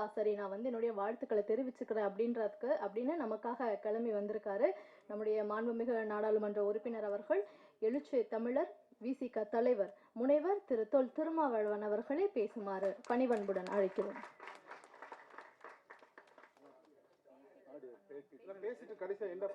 வந்தா சரி நான் வந்து என்னுடைய வாழ்த்துக்களை தெரிவிச்சுக்கிறேன் அப்படின்றதுக்கு அப்படின்னு நமக்காக கிளம்பி வந்திருக்காரு. நம்முடைய மாண்புமிகு நாடாளுமன்ற உறுப்பினர் அவர்கள் எழுச்சி தமிழர் விசிக தலைவர் முனைவர் திரு தொல் திருமாவளவன் அவர்களை பேசுமாறு பணிவன்புடன் அழைக்கிறோம். பேசிட்டு கடைசியா என்ன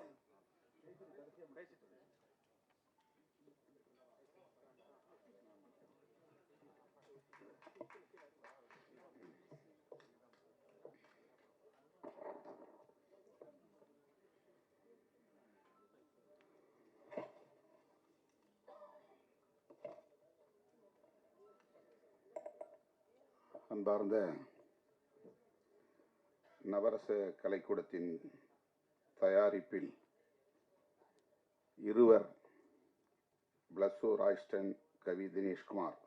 அன்பார்ந்த நவரச கலைக்கூடத்தின் தயாரிப்பில் இருவர் பிளஸ்ஸோ ராய்ஸ்டன் கவி தினேஷ்குமார்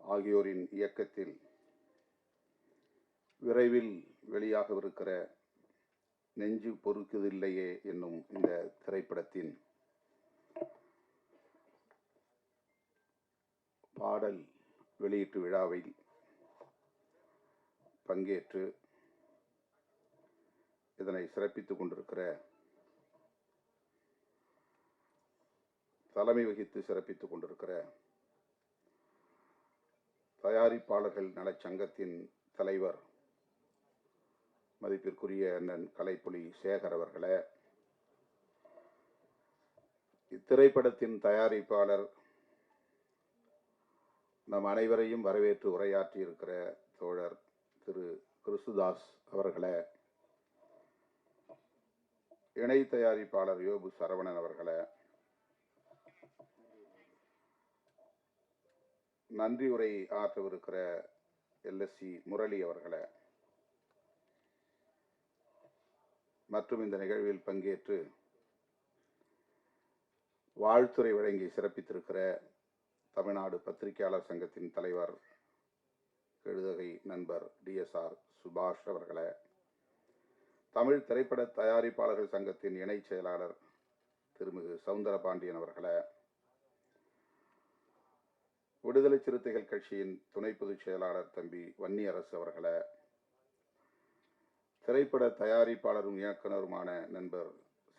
ஆகியோரின் இயக்கத்தில் விரைவில் வெளியாகவிருக்கிற நெஞ்சு பொறுக்குதில்லையே என்னும் இந்த திரைப்படத்தின் பாடல் வெளியீட்டு விழாவில் பங்கேற்று இதனை சிறப்பித்துக் கொண்டிருக்கிற தலைமை வகித்து சிறப்பித்துக் கொண்டிருக்கிற தயாரிப்பாளர்கள் நலச்சங்கத்தின் தலைவர் மதிப்பிற்குரிய அண்ணன் கலைப்புலி சேகர் அவர்களே இத்திரைப்படத்தின் தயாரிப்பாளர் நம் அனைவரையும் வரவேற்று உரையாற்றி இருக்கிற தோழர் திரு கிறிஸ்துதாஸ் அவர்களை இணை தயாரிப்பாளர் யோபு சரவணன் அவர்களை நன்றி உரை ஆற்றவிருக்கிற எல்எஸ்சி முரளி அவர்களை மற்றும் இந்த நிகழ்வில் பங்கேற்று வாழ்த்துறை வழங்கி சிறப்பித்திருக்கிற தமிழ்நாடு பத்திரிகையாளர் சங்கத்தின் தலைவர் எழுதகை நண்பர் டிஎஸ்ஆர் சுபாஷ் அவர்களே. தமிழ் திரைப்பட தயாரிப்பாளர்கள் சங்கத்தின் இணைச் செயலாளர் திருமிகு சவுந்தரபாண்டியன் அவர்களே. விடுதலை சிறுத்தைகள் கட்சியின் துணை பொதுச் செயலாளர் தம்பி வன்னியரசு அவர்களே. திரைப்பட தயாரிப்பாளரும் இயக்குனருமான நண்பர்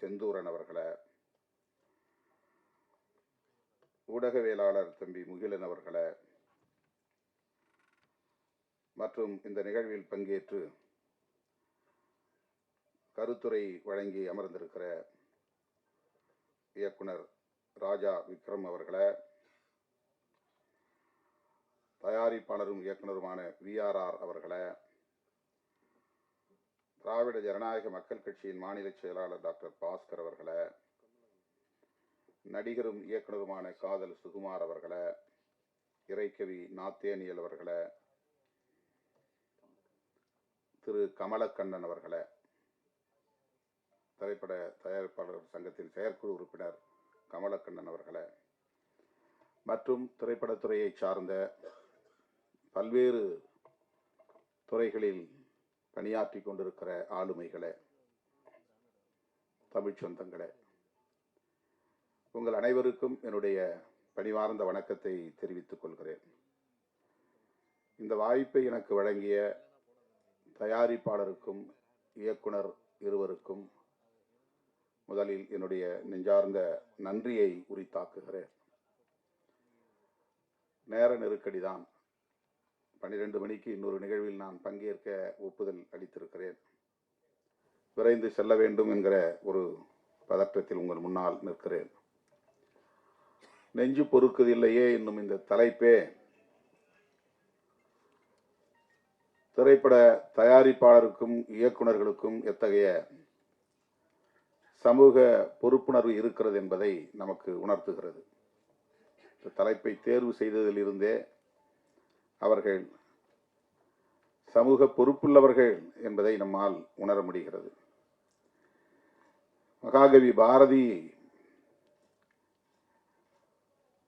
செந்தூரன் அவர்களே. ஊடகவியலாளர் தம்பி முகிலன் அவர்களே. மற்றும் இந்த நிகழ்வில் பங்கேற்று கருத்துரை வழங்கி அமர்ந்திருக்கிற இயக்குனர் ராஜா விக்ரம் அவர்களை தயாரிப்பாளரும் இயக்குனருமான விஆர்ஆர் அவர்களை திராவிட ஜனநாயக மக்கள் கட்சியின் மாநில செயலாளர் டாக்டர் பாஸ்கர் அவர்களை நடிகரும் இயக்குனருமான காதல் சுகுமார் அவர்களை இறைக்கவி நாத்தேனியல் அவர்களை திரு கமலக்கண்ணன் அவர்களை திரைப்பட தயாரிப்பாளர் சங்கத்தின் செயற்குழு உறுப்பினர் கமலக்கண்ணன் அவர்களை மற்றும் திரைப்படத்துறையை சார்ந்த பல்வேறு துறைகளில் பணியாற்றி கொண்டிருக்கிற ஆளுமைகளை தமிழ்ச் சொந்தங்களே உங்கள் அனைவருக்கும் என்னுடைய பணிவார்ந்த வணக்கத்தை தெரிவித்துக் கொள்கிறேன். இந்த வாய்ப்பை எனக்கு வழங்கிய தயாரிப்பாளருக்கும் இயக்குனர் இருவருக்கும் முதலில் என்னுடைய நெஞ்சார்ந்த நன்றியை உரித்தாக்குகிறேன். நேர நெருக்கடிதான் பன்னிரண்டு மணிக்கு இன்னொரு நிகழ்வில் நான் பங்கேற்க ஒப்புதல் அளித்திருக்கிறேன். விரைந்து செல்ல வேண்டும் என்கிற ஒரு பதற்றத்தில் உங்கள் முன்னால் நிற்கிறேன். நெஞ்சு பொறுக்குதில்லையே இன்னும் இந்த தலைப்பே திரைப்பட தயாரிப்பாளருக்கும் இயக்குனர்களுக்கும் எத்தகைய சமூக பொறுப்புணர்வு இருக்கிறது என்பதை நமக்கு உணர்த்துகிறது. இந்த தலைப்பை தேர்வு செய்ததிலிருந்தே அவர்கள் சமூக பொறுப்புள்ளவர்கள் என்பதை நம்மால் உணர முடிகிறது. மகாகவி பாரதி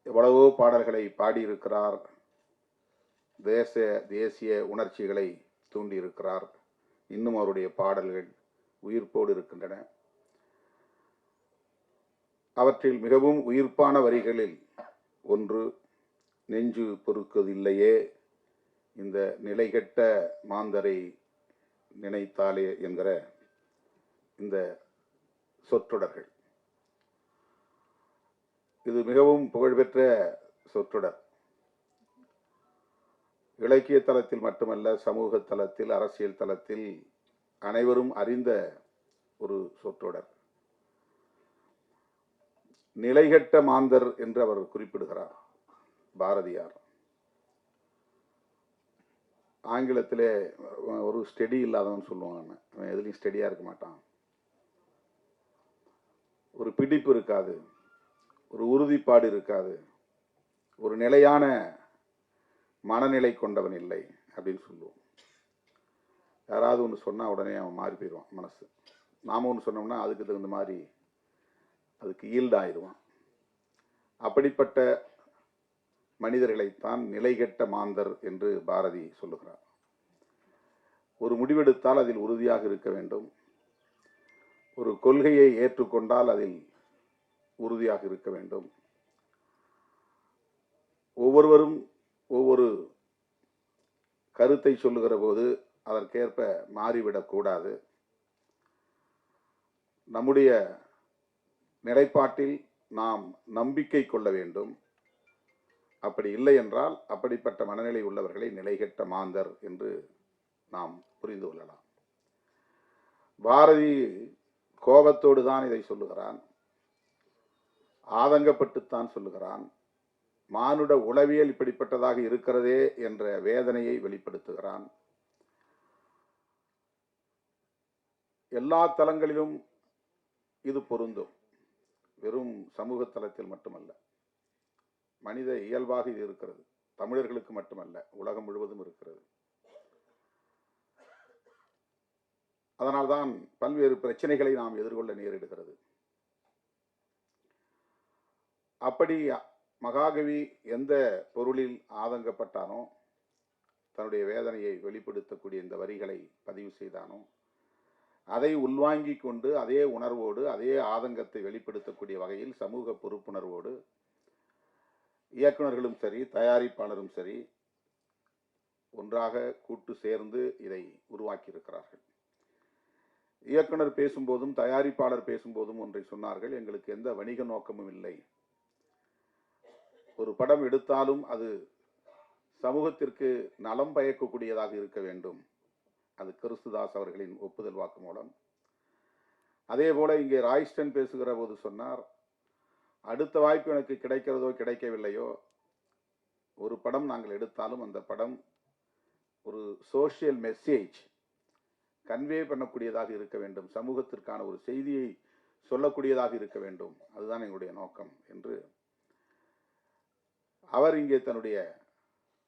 எவ்வளவோ பாடல்களை பாடியிருக்கிறார். தேச தேசிய உணர்ச்சிகளை தூண்டியிருக்கிறார் இன்னும் அவருடைய பாடல்கள் உயிர்ப்போடு இருக்கின்றன. அவற்றில் மிகவும் உயிர்ப்பான வரிகளில் ஒன்று நெஞ்சு பொறுக்கதில்லையே இந்த நிலைகெட்ட மாந்தரை நினைத்தாலே என்கிற இந்த சொற்றொடர்கள். இது மிகவும் புகழ்பெற்ற சொற்றொடர். இலக்கிய தளத்தில் மட்டுமல்ல சமூக தளத்தில் அரசியல் தளத்தில் அனைவரும் அறிந்த ஒரு சொற்றொடர். நிலைகெட்ட மாந்தர் என்று அவர் குறிப்பிடுகிறார் பாரதியார். ஆங்கிலத்திலே ஒரு ஸ்டெடி இல்லாதவன் சொல்லுவாங்க அவன். எதுலேயும் ஸ்டெடியாக இருக்க மாட்டான். ஒரு பிடிப்பு இருக்காது ஒரு உறுதிப்பாடு இருக்காது ஒரு நிலையான மனநிலை கொண்டவன் இல்லை அப்படின்னு சொல்லுவோம். யாராவது ஒன்று சொன்னால் உடனே அவன் மாறி போயிடுவான் மனசு. நாம ஒன்று சொன்னோம்னா அதுக்கு தகுந்த மாதிரி அதுக்கு ஈல்ட் ஆயிடுவான். அப்படிப்பட்ட மனிதர்களைத்தான் நிலைகெட்ட மாந்தர் என்று பாரதி சொல்லுகிறார். ஒரு முடிவெடுத்தால் அதில் உறுதியாக இருக்க வேண்டும். ஒரு கொள்கையை ஏற்றுக்கொண்டால் அதில் உறுதியாக இருக்க வேண்டும். ஒவ்வொருவரும் ஒவ்வொரு கருத்தை சொல்லுகிற போது அதற்கேற்ப மாறிவிடக்கூடாது நம்முடைய நிலைப்பாட்டில் நாம் நம்பிக்கை கொள்ள வேண்டும். அப்படி இல்லை என்றால் அப்படிப்பட்ட மனநிலை உள்ளவர்களை நிலைகெட்ட மாந்தர் என்று நாம் புரிந்து கொள்ளலாம். பாரதி கோபத்தோடு தான் இதை சொல்லுகிறான். ஆதங்கப்பட்டுத்தான் சொல்லுகிறான். மானுட உளவியல் இப்படிப்பட்டதாக இருக்கிறதே என்ற வேதனையை வெளிப்படுத்துகிறான். எல்லா தலங்களிலும் இது பொருந்தும். வெறும் சமூக தளத்தில் மட்டுமல்ல. மனித இயல்பாக இது இருக்கிறது. தமிழர்களுக்கு மட்டுமல்ல. உலகம் முழுவதும் இருக்கிறது. அதனால்தான் பல்வேறு பிரச்சனைகளை நாம் எதிர்கொள்ள நேரிடுகிறது. அப்படி மகாகவி எந்த பொருளில் ஆதங்கப்பட்டானோ தன்னுடைய வேதனையை வெளிப்படுத்தக்கூடிய இந்த வரிகளை பதிவு செய்தானோ அதை உள்வாங்கி கொண்டு அதே உணர்வோடு அதே ஆதங்கத்தை வெளிப்படுத்தக்கூடிய வகையில் சமூக பொறுப்புணர்வோடு இயக்குனர்களும் சரி தயாரிப்பாளரும் சரி ஒன்றாக கூட்டு சேர்ந்து இதை உருவாக்கியிருக்கிறார்கள். இயக்குனர் பேசும்போதும் தயாரிப்பாளர் பேசும்போதும் ஒன்றை சொன்னார்கள் எங்களுக்கு எந்த வணிக நோக்கமும் இல்லை. ஒரு படம் எடுத்தாலும் அது சமூகத்திற்கு நலம் பயக்கக்கூடியதாக இருக்க வேண்டும். அது கிறிஸ்துதாஸ் அவர்களின் ஒப்புதல் வாக்கு மூலம். அதே போல இங்கே ராய்ஸ்டன் பேசுகிற போது சொன்னார் அடுத்த வாய்ப்பு எனக்கு கிடைக்கிறதோ கிடைக்கவில்லையோ ஒரு படம் நாங்கள் எடுத்தாலும் அந்த படம் ஒரு சோஷியல் மெசேஜ் கன்வே பண்ணக்கூடியதாக இருக்க வேண்டும். சமூகத்திற்கான ஒரு செய்தியை சொல்லக்கூடியதாக இருக்க வேண்டும். அதுதான் எங்களுடைய நோக்கம் என்று அவர் இங்கே தன்னுடைய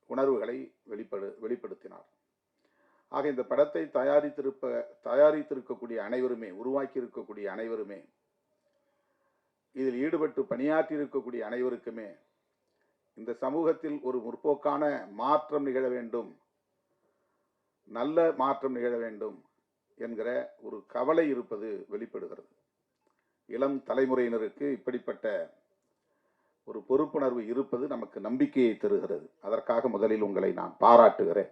உணர்வுகளை வெளிப்படு வெளிப்படுத்தினார். ஆக இந்த படத்தை தயாரித்திருப்ப தயாரித்திருக்கக்கூடிய அனைவருமே உருவாக்கி இருக்கக்கூடிய அனைவருமே இதில் ஈடுபட்டு பணியாற்றி இருக்கக்கூடிய அனைவருக்குமே இந்த சமூகத்தில் ஒரு முற்போக்கான மாற்றம் நிகழ வேண்டும் நல்ல மாற்றம் நிகழ வேண்டும் என்கிற ஒரு கவலை இருப்பது வெளிப்படுகிறது. இளம் தலைமுறையினருக்கு இப்படிப்பட்ட ஒரு பொறுப்புணர்வு இருப்பது நமக்கு நம்பிக்கையை தருகிறது. அதற்காக முதலில் உங்களை நான் பாராட்டுகிறேன்.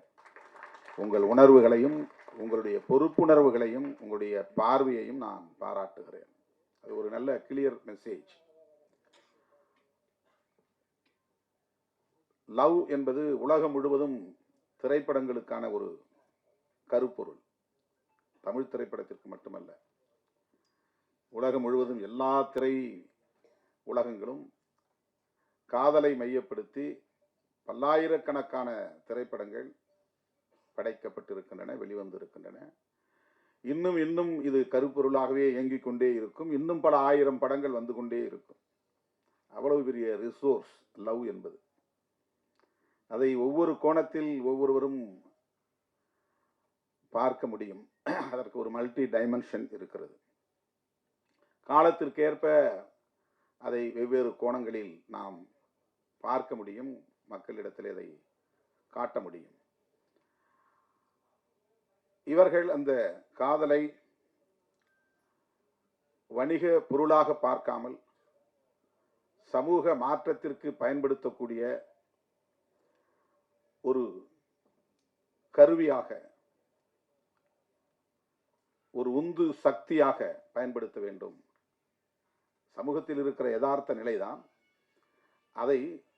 உங்கள் உணர்வுகளையும் உங்களுடைய பொறுப்புணர்வுகளையும் உங்களுடைய பார்வையையும் நான் பாராட்டுகிறேன். அது ஒரு நல்ல கிளியர் மெசேஜ் லவ் என்பது உலகம் முழுவதும் திரைப்படங்களுக்கான ஒரு கருப்பொருள். தமிழ் திரைப்படத்திற்கு மட்டுமல்ல. உலகம் முழுவதும் எல்லா திரை உலகங்களும் காதலை மையப்படுத்தி பல்லாயிரக்கணக்கான திரைப்படங்கள் படைக்கப்பட்டிருக்கின்றன வெளிவந்திருக்கின்றன. இன்னும் இன்னும் இது கருப்பொருளாகவே இயங்கிக் கொண்டே இருக்கும். இன்னும் பல ஆயிரம் படங்கள் வந்து கொண்டே இருக்கும். அவ்வளவு பெரிய ரிசோர்ஸ் லவ் என்பது. அதை ஒவ்வொரு கோணத்தில் ஒவ்வொருவரும் பார்க்க முடியும். அதற்கு ஒரு மல்டி டைமென்ஷன் இருக்கிறது. காலத்திற்கேற்ப அதை வெவ்வேறு கோணங்களில் நாம் பார்க்க முடியும் மக்களிடத்தில் அதை காட்ட முடியும். இவர்கள் அந்த காதலை வணிக பொருளாக பார்க்காமல் சமூக மாற்றத்திற்கு பயன்படுத்தக்கூடிய ஒரு கருவியாக ஒரு உந்து சக்தியாக பயன்படுத்த வேண்டும். சமூகத்தில் இருக்கிற யதார்த்த நிலைதான். அதை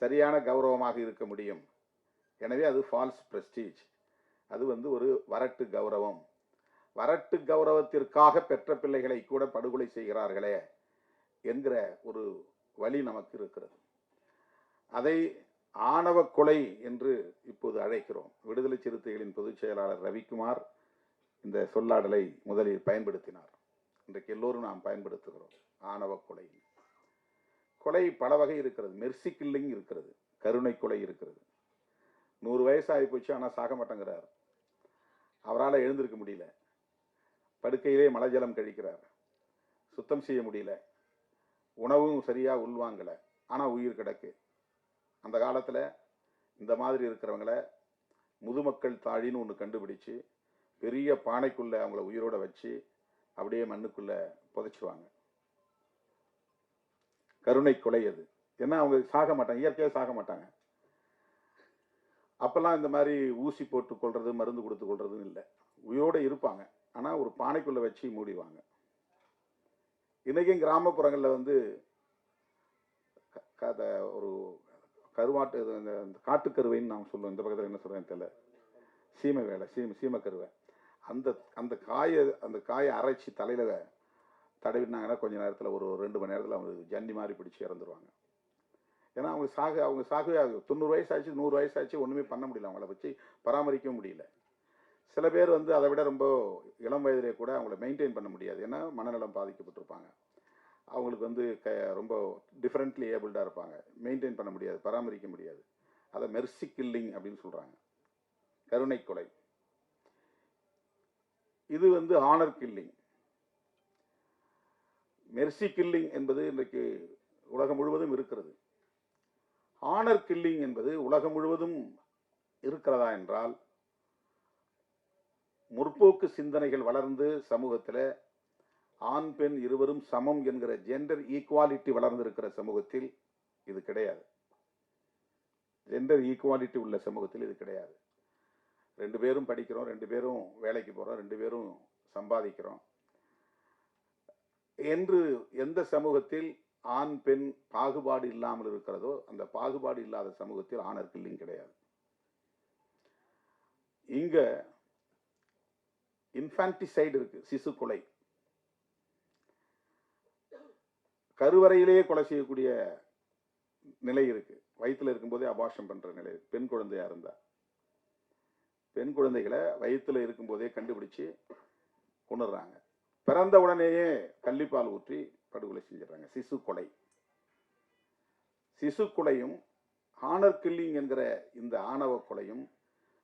சரியான கௌரவமாக இருக்க முடியும். எனவே அது ஃபால்ஸ் பிரஸ்டீஜ் அது வந்து ஒரு வரட்டு கௌரவம். வரட்டு கௌரவத்திற்காக பெற்ற பிள்ளைகளை கூட படுகொலை செய்கிறார்களே என்கிற ஒரு வழி நமக்கு இருக்கிறது. அதை ஆணவ கொலை என்று இப்போது அழைக்கிறோம். விடுதலை சிறுத்தைகளின் பொதுச் செயலாளர் ரவிக்குமார் இந்த சொல்லாடலை முதலில் பயன்படுத்தினார். இன்றைக்கு எல்லோரும் நாம் பயன்படுத்துகிறோம். ஆணவ கொலை கொலை பல வகை இருக்கிறது. மெர்சி கில்லிங் இருக்கிறது. கருணை கொலை இருக்கிறது. நூறு வயசாகி போச்சு ஆனால் சாக மாட்டேங்கிறார். அவரால் எழுந்திருக்க முடியல. படுக்கையிலே மலஜலம் கழிக்கிறார். சுத்தம் செய்ய முடியல. உணவும் சரியாக உள்வாங்கல ஆனால் உயிர் கிடக்கு. அந்த காலத்தில் இந்த மாதிரி இருக்கிறவங்கள முதுமக்கள் தாழின்னு ஒன்று கண்டுபிடிச்சு பெரிய பானைக்குள்ளே அவங்கள உயிரோட வச்சு அப்படியே மண்ணுக்குள்ளே புதைச்சிவாங்க கருணை கொலை அது ஏன்னா அவங்க சாக மாட்டாங்க இயற்கையாக சாக மாட்டாங்க. அப்போல்லாம் இந்த மாதிரி ஊசி போட்டு கொள்வது மருந்து கொடுத்து கொள்றதுன்னு இல்லை. உயிரோடு இருப்பாங்க. ஆனால் ஒரு பானைக்குள்ளே வச்சு மூடிவாங்க இன்றைக்கும் கிராமப்புறங்களில் வந்து க- க- ஒரு கருவாட்டு இது இந்த காட்டுக்கருவைன்னு நாம் சொல்லுவோம் இந்த பக்கத்தில் என்ன சொல்கிறேன்னு தெரியல. சீமை வேலை சீமை சீமக்கருவை. அந்த அந்த காயை அந்த காயை அரைச்சி தலையில் தடவினாங்கன்னா கொஞ்சம் நேரத்தில் ஒரு ரெண்டு மணி நேரத்தில் அவங்க ஜன்னி மாதிரி பிடிச்சி இறந்துருவாங்க. ஏன்னா அவங்க சாக அவங்க சாகவே ஆகும் தொண்ணூறு வயசாச்சு நூறு வயசாச்சு ஒன்றுமே பண்ண முடியல அவங்கள வச்சு பராமரிக்கவும் முடியல. சில பேர் வந்து அதை விட ரொம்ப இளம் வயதிலே கூட அவங்கள மெயின்டைன் பண்ண முடியாது. ஏன்னா மனநலம் பாதிக்கப்பட்டிருப்பாங்க. அவங்களுக்கு வந்து க ரொம்ப டிஃப்ரெண்ட்லி ஏபிள்டாக இருப்பாங்க. மெயின்டைன் பண்ண முடியாது பராமரிக்க முடியாது. அதை மெர்சி கில்லிங் அப்படின்னு சொல்கிறாங்க கருணை கொலை. இது வந்து ஆனர் கில்லிங் மெர்சி கில்லிங் என்பது இன்றைக்கு உலகம் முழுவதும் இருக்கிறது. ஆனர் கில்லிங் என்பது உலகம் முழுவதும் இருக்கிறதா என்றால் முற்போக்கு சிந்தனைகள் வளர்ந்து சமூகத்தில் ஆண் பெண் இருவரும் சமம் என்கிற ஜெண்டர் ஈக்குவாலிட்டி வளர்ந்திருக்கிற சமூகத்தில் இது கிடையாது. ஜெண்டர் ஈக்குவாலிட்டி உள்ள சமூகத்தில் இது கிடையாது. ரெண்டு பேரும் படிக்கிறோம் ரெண்டு பேரும் வேலைக்கு போகிறோம் ரெண்டு பேரும் சம்பாதிக்கிறோம். என்று எந்த சமூகத்தில் ஆண் பெண் பாகுபாடு இல்லாமல் இருக்கிறதோ அந்த பாகுபாடு இல்லாத சமூகத்தில் ஆணர் இல்லையும் கிடையாது. இங்க இன்ஃபான்டிசைடு இருக்கு சிசு கொலை. கருவறையிலேயே கொலை செய்யக்கூடிய நிலை இருக்கு. வயிற்றுல இருக்கும்போதே அபாஷம் பண்ற நிலை பெண் குழந்தையா இருந்தா. பெண் குழந்தைகளை வயிற்றுல இருக்கும்போதே கண்டுபிடிச்சு கொண்டுடுறாங்க பிறந்த உடனேயே கள்ளிப்பால் ஊற்றி படுகொலை செஞ்சிடறாங்க. சிசு கொலை. சிசு கொலையும் ஆனர் கில்லிங் என்கிற இந்த ஆணவ கொலையும்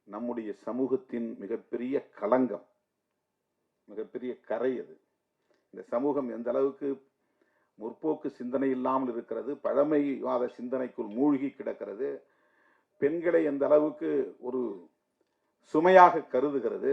நம்முடைய சமூகத்தின் மிகப்பெரிய களங்கம். மிகப்பெரிய கரை அது. இந்த சமூகம் எந்த அளவுக்கு முற்போக்கு சிந்தனை இல்லாமல் இருக்கிறது பழமைவாத சிந்தனைக்குள் மூழ்கி கிடக்கிறது பெண்களை எந்த அளவுக்கு ஒரு சுமையாக கருதுகிறது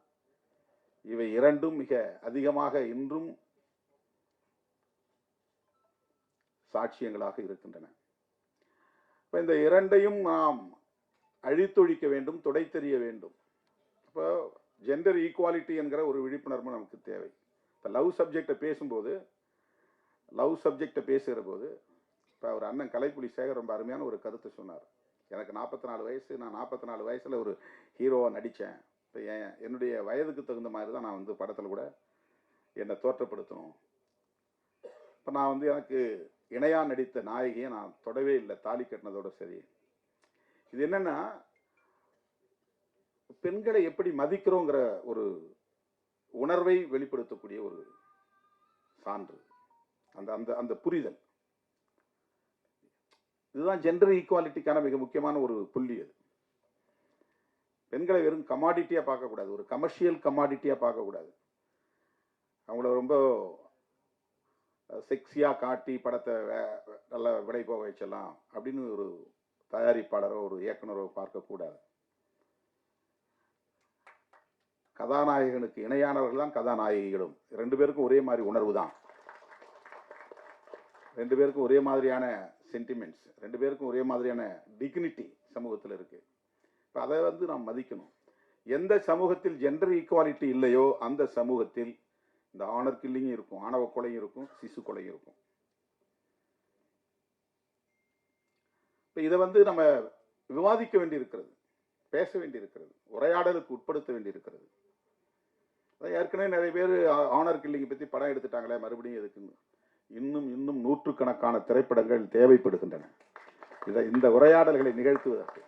இவை இரண்டும் மிக அதிகமாக இன்றும் சாட்சியங்களாக இருக்கின்றன. இப்ப இந்த இரண்டையும் நாம் அழித்தொழிக்க வேண்டும் துடைத்தெறிய வேண்டும். இப்போ ஜெண்டர் ஈக்குவாலிட்டி என்கிற ஒரு விழிப்புணர்வு நமக்கு தேவை. இப்போ லவ் சப்ஜெக்டை பேசும்போது லவ் சப்ஜெக்டை பேசுகிற போது இப்போ அவர் அண்ணன் கலைப்புலி சேகர் ரொம்ப அருமையான ஒரு கருத்தை சொன்னார். எனக்கு நாற்பத்தி நாலு வயசு நான் நாற்பத்தி நாலு வயசில் ஒரு ஹீரோவாக நடித்தேன். இப்போ என் என்னுடைய வயதுக்கு தகுந்த மாதிரி தான் நான் வந்து படத்தில் கூட என்னை தோற்றப்படுத்தணும். இப்போ நான் வந்து எனக்கு இணையாக நடித்த நாயகியை நான் தொடவே இல்லை தாலி கட்டினதோட சரி. இது என்னென்னா பெண்களை எப்படி மதிக்கிறோங்கிற ஒரு உணர்வை வெளிப்படுத்தக்கூடிய ஒரு சான்று. அந்த அந்த அந்த புரிதல். இதுதான் ஜெண்டர் ஈக்குவாலிட்டிக்கான மிக முக்கியமான ஒரு புள்ளி அது. பெண்களை வெறும் கமாடிட்டியாக பார்க்கக்கூடாது. ஒரு கமர்ஷியல் கமாடிட்டியாக பார்க்கக்கூடாது. அவங்கள ரொம்ப செக்ஸியாக காட்டி படத்தை வே- நல்லா விடை போக வச்சலாம் அப்படின்னு ஒரு தயாரிப்பாளரோ ஒரு இயக்குனரோ பார்க்கக்கூடாது. கதாநாயகனுக்கு இணையானவர்கள் தான் கதாநாயகிகளும். ரெண்டு பேருக்கும் ஒரே மாதிரி உணர்வு தான். ரெண்டு பேருக்கும் ஒரே மாதிரியான சென்டிமெண்ட்ஸ் ரெண்டு பேருக்கும் ஒரே மாதிரியான டிக்னிட்டி சமூகத்தில் இருக்குது இப்போ அதை வந்து நாம் மதிக்கணும். எந்த சமூகத்தில் ஜெண்டர் ஈக்குவாலிட்டி இல்லையோ அந்த சமூகத்தில் இந்த ஆனர் கில்லிங்கும் இருக்கும் ஆணவ கொலையும் இருக்கும் சிசு கொலையும் இருக்கும். இப்போ இதை வந்து நம்ம விவாதிக்க வேண்டியிருக்கிறது பேச வேண்டியிருக்கிறது உரையாடலுக்கு உட்படுத்த வேண்டியிருக்கிறது. அதான் ஏற்கனவே நிறைய பேர் ஆனர் கில்லிங்கை பற்றி படம் எடுத்துட்டாங்களே மறுபடியும் எதுக்குன்னு. இன்னும் இன்னும் நூற்றுக்கணக்கான திரைப்படங்கள் தேவைப்படுகின்றன. இதை இந்த உரையாடல்களை நிகழ்த்துவதற்கு.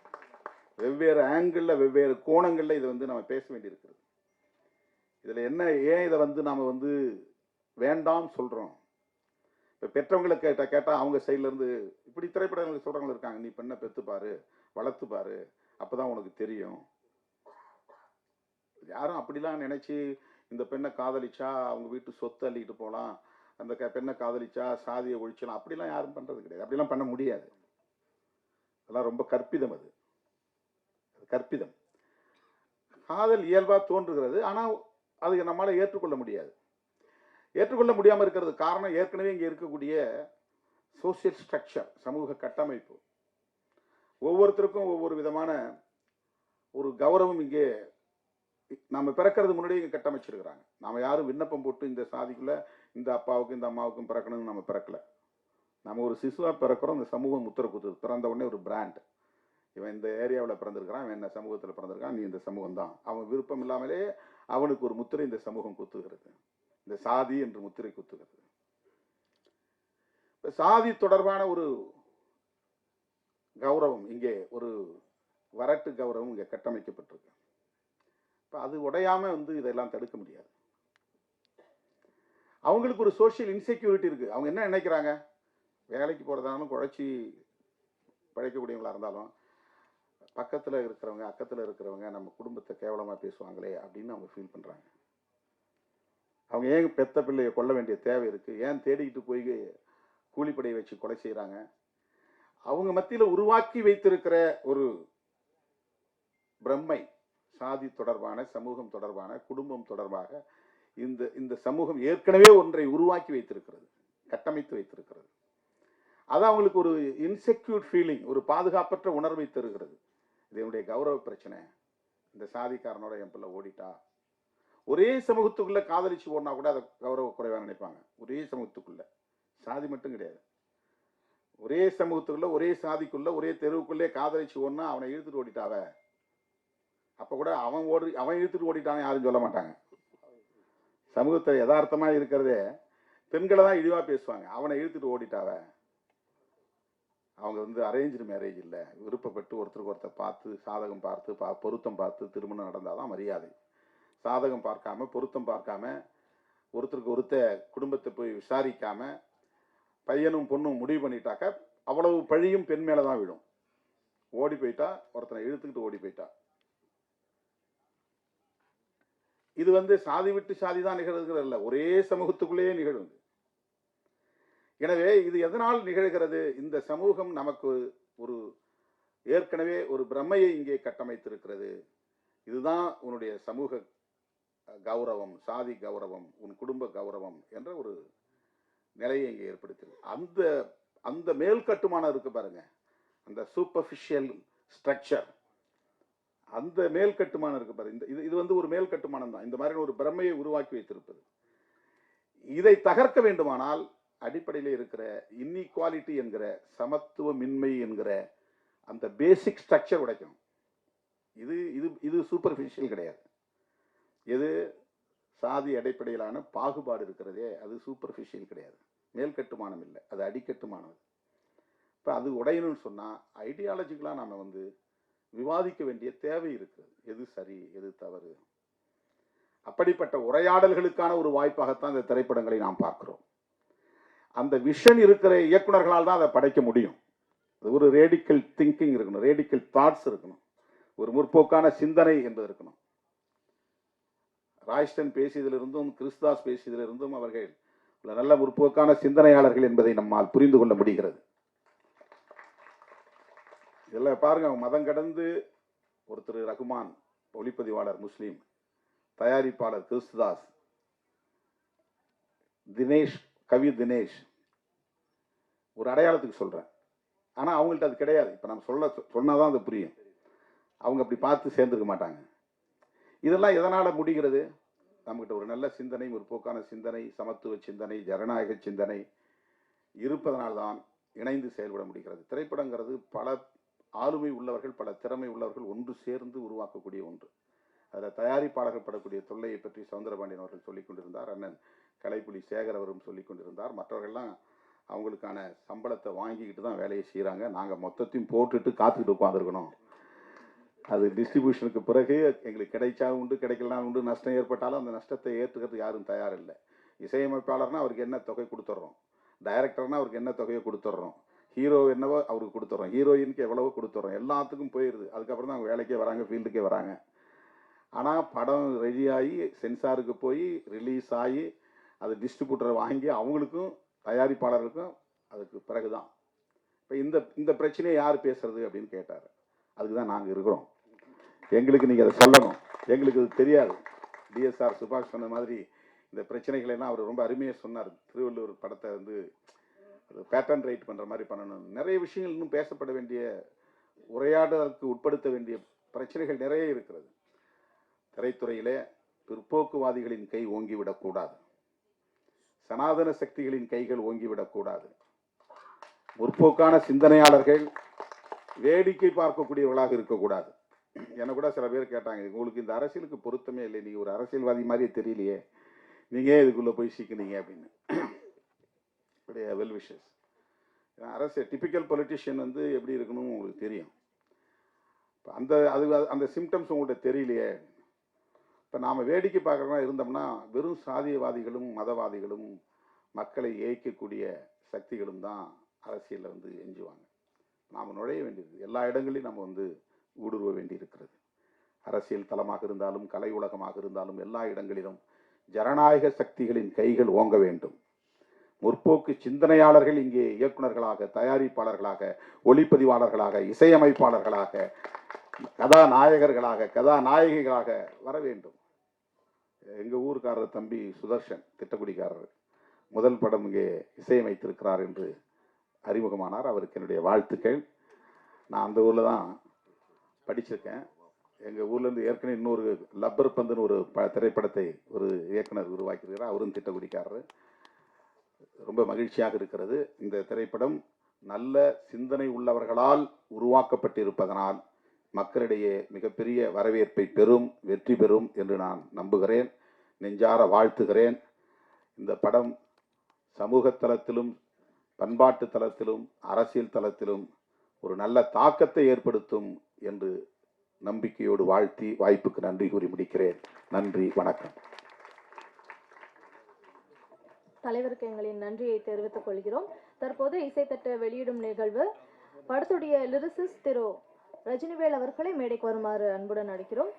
வெவ்வேறு ஆங்கிளில் வெவ்வேறு கோணங்களில் இதை வந்து நம்ம பேச வேண்டியிருக்கிறது. இதில் என்ன ஏன் இதை வந்து நாம் வந்து வேண்டாம் சொல்கிறோம் இப்போ பெற்றவங்களை கேட்டால் கேட்டால் அவங்க சைட்லேருந்து இப்படி திரைப்படங்கள் சொல்கிறவங்க இருக்காங்க. நீ பெண்ணை பெத்து பாரு வளர்த்து அப்போ தான் உனக்கு தெரியும். யாரும் அப்படிலாம் நினச்சி இந்த பெண்ணை காதலிச்சா அவங்க வீட்டு சொத்து அள்ளிக்கிட்டு போகலாம் அந்த க- பெண்ணை காதலிச்சா சாதியை ஒழிச்சலாம் அப்படிலாம் யாரும் பண்ணுறது கிடையாது. அப்படிலாம் பண்ண முடியாது. அதெல்லாம் ரொம்ப கற்பிதம் அது. கற்பிதம். காதல் இயல்பாக தோன்றுகிறது. ஆனால் அது நம்மளால் ஏற்றுக்கொள்ள முடியாது. ஏற்றுக்கொள்ள முடியாமல் இருக்கிறது காரணம் ஏற்கனவே இங்கே இருக்கக்கூடிய சோசியல் ஸ்ட்ரக்சர் சமூக கட்டமைப்பு. ஒவ்வொருத்தருக்கும் ஒவ்வொரு விதமான ஒரு கௌரவம் இங்கே நம்ம பிறக்கிறது முன்னாடியே இங்கே கட்டமைச்சிருக்கிறாங்க. நம்ம யாரும் விண்ணப்பம் போட்டு இந்த சாதிக்குள்ள இந்த அப்பாவுக்கும் இந்த அம்மாவுக்கும் பிறக்கணும்னு நம்ம பிறக்கல. நம்ம ஒரு சிசுவாக பிறக்கிறோம். இந்த சமூகம் முத்திர குத்துது பிறந்த உடனே ஒரு பிராண்ட் இவன் இந்த ஏரியாவில் பிறந்திருக்கிறான் இவன் என்ன சமூகத்தில் பிறந்திருக்கான் நீ இந்த சமூகம் தான் அவன் விருப்பம் இல்லாமலே அவனுக்கு ஒரு முத்திரை இந்த சமூகம் குத்துகிறது. இந்த சாதி என்று முத்திரை குத்துகிறது. இப்போ சாதி தொடர்பான ஒரு கௌரவம் இங்கே ஒரு வரட்டு கௌரவம் இங்கே கட்டமைக்கப்பட்டிருக்கு. இப்போ அது உடையாமல் வந்து இதெல்லாம் தடுக்க முடியாது. அவங்களுக்கு ஒரு சோஷியல் இன்செக்யூரிட்டி இருக்குது அவங்க என்ன நினைக்கிறாங்க? வேலைக்கு போகிறதாலும் குழைச்சி பழைக்கக்கூடியவங்களாக இருந்தாலும் பக்கத்தில் இருக்கிறவங்க அக்கத்தில் இருக்கிறவங்க நம்ம குடும்பத்தை கேவலமாக பேசுவாங்களே அப்படின்னு அவங்க ஃபீல் பண்ணுறாங்க அவங்க ஏன் பெத்த பிள்ளையை கொல்ல வேண்டிய தேவை இருக்குது ஏன் தேடிக்கிட்டு போய் கூலிப்படையை வச்சு கொலை செய்கிறாங்க அவங்க மத்தியில் உருவாக்கி வைத்திருக்கிற ஒரு பிரம்மை சாதி தொடர்பான சமூகம் தொடர்பான குடும்பம் தொடர்பாக இந்த இந்த சமூகம் ஏற்கனவே ஒன்றை உருவாக்கி வைத்திருக்கிறது கட்டமைத்து வைத்திருக்கிறது. அது அவங்களுக்கு ஒரு இன்செக்யூர் ஃபீலிங் ஒரு பாதுகாப்பற்ற உணர்வை தருகிறது. இது என்னுடைய கௌரவ பிரச்சனை. இந்த சாதிக்காரனோட என் பிள்ளை ஓடிட்டா. ஒரே சமூகத்துக்குள்ளே காதலிச்சு ஓடினா கூட அதை கௌரவ குறைவாக நினைப்பாங்க. ஒரே சமூகத்துக்குள்ளே. சாதி மட்டும் கிடையாது. ஒரே சமூகத்துக்குள்ளே ஒரே சாதிக்குள்ளே ஒரே தெருவுக்குள்ளே காதலிச்சு ஓடினா அவனை இழுத்துட்டு ஓடிட்டாவ அப்போ கூட அவன் ஓடி அவன் இழுத்துட்டு ஓடிட்டான்னு யாரும் சொல்ல மாட்டாங்க. சமூகத்தை யதார்த்தமாக இருக்கிறதே பெண்களை தான் இழிவாக பேசுவாங்க. அவனை இழுத்துட்டு ஓடிட்டாவ அவங்க வந்து அரேஞ்சு மேரேஜ் இல்லை. விருப்பப்பட்டு ஒருத்தருக்கு ஒருத்தர் பார்த்து சாதகம் பார்த்து பா பொருத்தம் பார்த்து திருமணம் நடந்தால் தான் மரியாதை. சாதகம் பார்க்காம பொருத்தம் பார்க்காம ஒருத்தருக்கு ஒருத்த குடும்பத்தை போய் விசாரிக்காம பையனும் பொண்ணும் முடிவு பண்ணிட்டாக்க அவ்வளவு பழியும் பெண் மேலே தான் விடும் ஓடி போயிட்டா ஒருத்தனை இழுத்துக்கிட்டு ஓடி போயிட்டா. இது வந்து சாதி விட்டு சாதி தான் நிகழ்கிறது இல்லை. ஒரே சமூகத்துக்குள்ளேயே நிகழும் எனவே இது எதனால் நிகழ்கிறது? இந்த சமூகம் நமக்கு ஒரு ஏற்கனவே ஒரு பிரம்மையை இங்கே கட்டமைத்திருக்கிறது. இதுதான் உன்னுடைய சமூக கௌரவம் சாதி கௌரவம் உன் குடும்ப கௌரவம் என்ற ஒரு நிலையை இங்கே ஏற்படுத்தியிருக்கு. அந்த அந்த மேல் கட்டுமானம் இருக்கு பாருங்க. அந்த சூப்பர்ஃபிஷியல் ஸ்ட்ரக்சர் அந்த மேல் கட்டுமானம் இருக்கு பாருங்க. இந்த இது இது வந்து ஒரு மேல் கட்டுமானம் தான். இந்த மாதிரி ஒரு பிரம்மையை உருவாக்கி வைத்திருப்பது. இதை தகர்க்க வேண்டுமானால் அடிப்படையில் இருக்கிற இன்இக்வாலிட்டி என்கிற சமத்துவமின்மை என்கிற அந்த பேசிக் ஸ்ட்ரக்சர் உடைக்கணும். இது இது இது சூப்பர்ஃபிஷியல் கிடையாது. எது? சாதி அடிப்படையிலான பாகுபாடு இருக்கிறதே அது சூப்பர்ஃபிஷியல் கிடையாது. மேல் கட்டுமானம் இல்லை அது அடிக்கட்டுமானம் இப்போ அது உடையணும்னு சொன்னால் ஐடியாலஜிக்கலாக நம்ம வந்து விவாதிக்க வேண்டிய தேவை இருக்கிறது. எது சரி எது தவறு? அப்படிப்பட்ட உரையாடல்களுக்கான ஒரு வாய்ப்பாகத்தான் இந்த திரைப்படங்களை நாம் பார்க்கிறோம். அந்த விஷன் இருக்கிற இயக்குனர்களால் தான் அதை படைக்க முடியும். அது ஒரு ரேடிக்கல் திங்கிங் இருக்கணும் ரேடிக்கல் தாட்ஸ் இருக்கணும். ஒரு முற்போக்கான சிந்தனை என்பது இருக்கணும். ராய்ஸ்டன் பேசியதிலிருந்தும் கிறிஸ்தாஸ் பேசியதிலிருந்தும் அவர்கள் நல்ல முற்போக்கான சிந்தனையாளர்கள் என்பதை நம்மால் புரிந்து கொள்ள முடிகிறது. இதில் பாருங்க அவங்க மதம் கடந்து ஒருத்தர் ரகுமான் ஒளிப்பதிவாளர் முஸ்லீம் தயாரிப்பாளர் கிறிஸ்துதாஸ் தினேஷ் கவி தினேஷ். ஒரு அடையாளத்துக்கு சொல்கிறேன் ஆனால் அவங்கள்ட்ட அது கிடையாது. இப்போ நம்ம சொல்ல சொன்னாதான் அது புரியும். அவங்க அப்படி பார்த்து சேர்ந்துருக்க மாட்டாங்க. இதெல்லாம் எதனால் முடிகிறது? நம்மகிட்ட ஒரு நல்ல சிந்தனை முற்போக்கான சிந்தனை சமத்துவ சிந்தனை ஜனநாயக சிந்தனை இருப்பதனால்தான் இணைந்து செயல்பட முடிகிறது. திரைப்படங்கிறது பல ஆளுமை உள்ளவர்கள் பல திறமை உள்ளவர்கள் ஒன்று சேர்ந்து உருவாக்கக்கூடிய ஒன்று. அதில் தயாரிப்பாளர்கள் படக்கூடிய தொல்லையை பற்றி சவுந்தரபாண்டியன் அவர்கள் சொல்லிக் கொண்டிருந்தார். அண்ணன் கலைப்புலி சேகர் அவரும் சொல்லி கொண்டிருந்தார். மற்றவர்கள்லாம் அவங்களுக்கான சம்பளத்தை வாங்கிக்கிட்டு தான் வேலையை செய்கிறாங்க நாங்கள் மொத்தத்தையும் போட்டுட்டு காத்துக்கிட்டு உட்காந்துருக்கணும் அது டிஸ்ட்ரிபியூஷனுக்கு பிறகு எங்களுக்கு கிடைச்சா உண்டு கிடைக்கலாம் உண்டு நஷ்டம் ஏற்பட்டாலும் அந்த நஷ்டத்தை ஏற்றுக்கிறது யாரும் தயார் இல்லை இசையமைப்பாளர்னா அவருக்கு என்ன தொகை கொடுத்துட்றோம் டைரக்டர்னா அவருக்கு என்ன தொகையை கொடுத்துட்றோம் ஹீரோ என்னவோ அவருக்கு கொடுத்துட்றோம் ஹீரோயினுக்கு எவ்வளவோ கொடுத்துட்றோம் எல்லாத்துக்கும் போயிடுது அதுக்கப்புறம் தான் அவங்க வேலைக்கே வராங்க ஃபீல்டுக்கே வராங்க. ஆனால் படம் ரெடியாகி சென்சாருக்கு போய் ரிலீஸ் ஆகி அது டிஸ்ட்ரிபியூட்டரை வாங்கி அவங்களுக்கும் தயாரிப்பாளர்களுக்கும் அதுக்கு பிறகு தான் இப்போ இந்த இந்த பிரச்சனையை யார் பேசுறது அப்படின்னு கேட்டார். அதுக்கு தான் நாங்கள் இருக்கிறோம். எங்களுக்கு நீங்கள் அதை சொல்லணும். எங்களுக்கு இது தெரியாது. டிஎஸ்ஆர் சுபாஷ் சொன்ன மாதிரி இந்த பிரச்சனைகளெல்லாம் அவர் ரொம்ப அருமையாக சொன்னார். திருவள்ளுவர் படத்தை வந்து அது பேட்டர்ன் ரைட் பண்ணுற மாதிரி பண்ணணும் நிறைய விஷயங்கள் இன்னும் பேசப்பட வேண்டிய உரையாடலுக்கு உட்படுத்த வேண்டிய பிரச்சனைகள் நிறைய இருக்கிறது. திரைத்துறையிலே பிற்போக்குவாதிகளின் கை ஓங்கிவிடக்கூடாது சனாதன சக்திகளின் கைகள் ஓங்கிவிடக்கூடாது முற்போக்கான சிந்தனையாளர்கள் வேடிக்கை பார்க்கக்கூடியவர்களாக இருக்கக்கூடாது என்ன கூட சில பேர் கேட்டாங்க உங்களுக்கு இந்த அரசியலுக்கு பொருத்தமே இல்லை நீ ஒரு அரசியல்வாதி மாதிரியே தெரியலையே. நீங்கள் ஏன் போய் சிக்கினீங்க? அப்படின்னு. வெல் விஷஸ் அரசு டிபிக்கல் பொலிட்டிஷியன் வந்து எப்படி இருக்கணும்னு உங்களுக்கு தெரியும். அந்த அது அந்த சிம்டம்ஸ் உங்கள்கிட்ட தெரியலையே. இப்போ நாம் வேடிக்கை பார்க்குறோம்னா இருந்தோம்னா வெறும் சாதியவாதிகளும் மதவாதிகளும் மக்களை ஏய்க்கக்கூடிய சக்திகளும் தான் அரசியலில் வந்து எஞ்சுவாங்க. நாம் நுழைய வேண்டியது எல்லா இடங்களையும் நம்ம வந்து ஊடுருவ வேண்டியிருக்கிறது. அரசியல் தளமாக இருந்தாலும் கலை உலகமாக இருந்தாலும் எல்லா இடங்களிலும் ஜனநாயக சக்திகளின் கைகள் ஓங்க வேண்டும். முற்போக்கு சிந்தனையாளர்கள் இங்கே இயக்குனர்களாக தயாரிப்பாளர்களாக ஒளிப்பதிவாளர்களாக இசையமைப்பாளர்களாக கதாநாயகர்களாக கதாநாயகிகளாக வர வேண்டும். எங்கள் ஊருக்காரர் தம்பி சுதர்ஷன் திட்டக்குடிக்காரர். முதல் படம் இங்கே இசையமைத்திருக்கிறார் என்று அறிமுகமானார். அவருக்கு என்னுடைய வாழ்த்துக்கள். நான் அந்த ஊரில் தான் படிச்சிருக்கேன். எங்கள் ஊர்லேருந்து ஏற்கனவே இன்னொரு லப்பர் பந்துன்னு ஒரு ப திரைப்படத்தை ஒரு இயக்குனர் உருவாக்கியிருக்கிறார். அவரும் திட்டக்குடிக்காரர். ரொம்ப மகிழ்ச்சியாக இருக்கிறது. இந்த திரைப்படம் நல்ல சிந்தனை உள்ளவர்களால் உருவாக்கப்பட்டிருப்பதனால் மக்களிடையே மிகப்பெரிய வரவேற்பை பெறும் வெற்றி பெறும் என்று நான் நம்புகிறேன். நெஞ்சார வாழ்த்துகிறேன். இந்த படம் சமூக தளத்திலும் பண்பாட்டு தளத்திலும் அரசியல் தளத்திலும் ஒரு நல்ல தாக்கத்தை ஏற்படுத்தும் என்று நம்பிக்கையோடு வாழ்த்தி வாய்ப்புக்கு நன்றி கூறி முடிக்கிறேன். நன்றி வணக்கம். தலைவருக்கு எங்களின் நன்றியை தெரிவித்துக் கொள்கிறோம். தற்போது இசைத்தட்டு வெளியிடும் நிகழ்வு படத்துடைய லிரிசிஸ் திரு ரஜினிவேல் அவர்களை மேடைக்கு வருமாறு அன்புடன் அழைக்கிறோம்.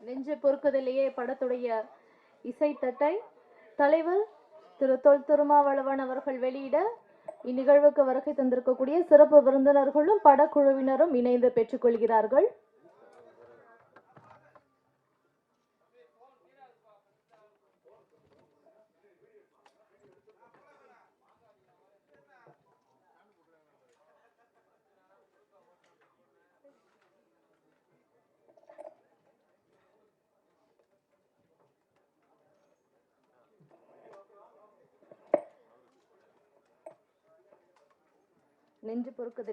நெஞ்சு பொறுக்குதலையே படத்துடைய இசைத்தட்டை தலைவர் திரு தொல் திருமாவளவன் அவர்கள் வெளியிட இந்நிகழ்வுக்கு வருகை தந்திருக்கக்கூடிய சிறப்பு விருந்தினர்களும் படக்குழுவினரும் இணைந்து பெற்றுக்கொள்கிறார்கள். நெஞ்சு பொறுக்குதல்